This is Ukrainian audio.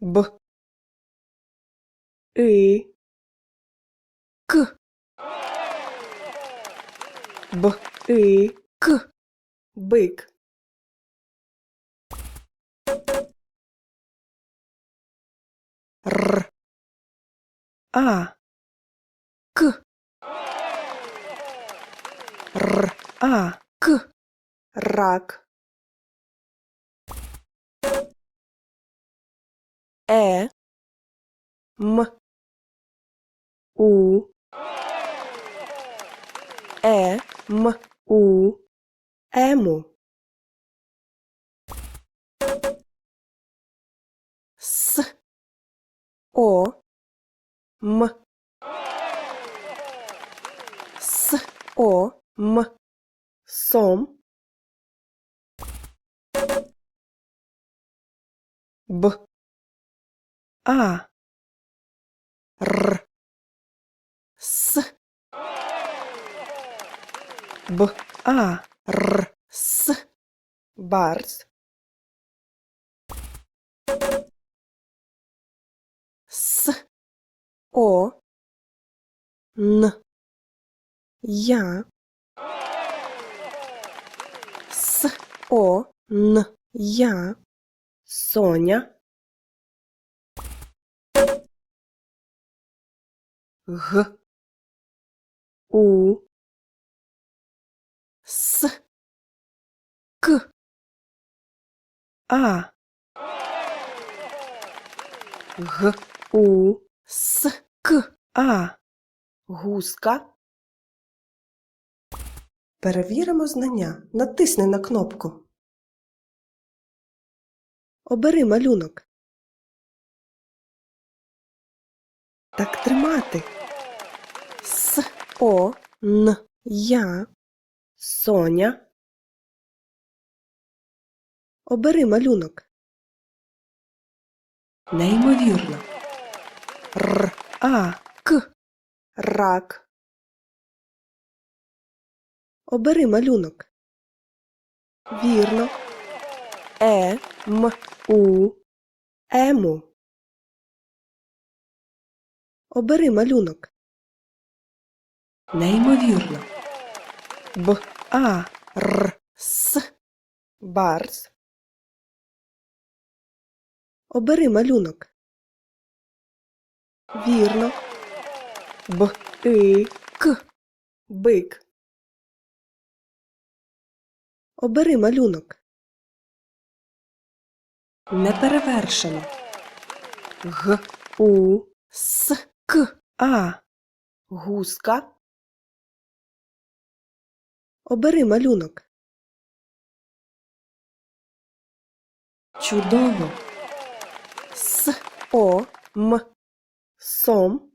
Б. И. К. Б. И. К. Бик. Р. А. К. Р. А. К. Рак. Е. М. У. Е. М. У. Ему. С. О. М. С. О. М. Сом. Б. А. Р. С. Б. А. Р. С. Барс. С. О. Н. Я. С. О. Н. Я. Соня. Г. У. С. К. А. Г. У. С. К. А. Гуска. Перевіримо знання. Натисни на кнопку. Обери малюнок. Так тримати. О. Н. Я. Соня. Обери малюнок. Неймовірно. Р. А. К. Рак. Обери малюнок. Вірно. Е. М. У. Ему. Обери малюнок. Неймовірно. Б. А. Р. С. Барс. Обери малюнок. Вірно. Б. И. К. Бик. Обери малюнок. Неперевершено. Г. У. С. К. А. Гуска. Обери малюнок. Чудово. С. О. М. Сом.